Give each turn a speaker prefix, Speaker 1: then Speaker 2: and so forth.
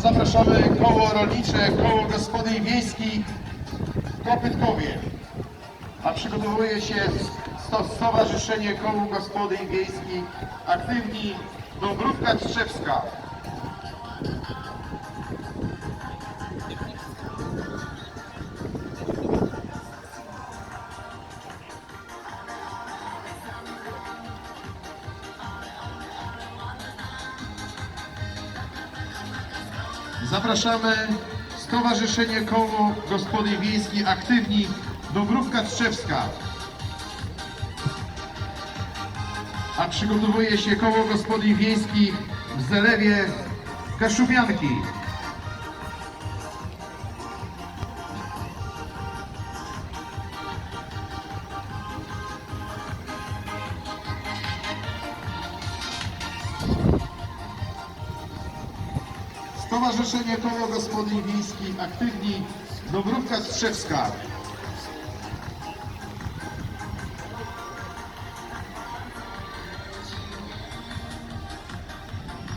Speaker 1: zapraszamy koło rolnicze, koło gospodyń wiejskich Kopytkowie. A przygotowuje się sto, Stowarzyszenie Koło Gospodyń Wiejskich Aktywni Dąbrówka Trzewska. Zapraszamy Stowarzyszenie Koło Gospodyń Wiejskich Aktywni Dąbrówka Trzewska. A przygotowuje się Koło Gospodyń Wiejskich w Zalewie Kaszubianki. Stowarzyszenie Koło Gospodyń Wiejskich Aktywni Dąbrówka Strzewska.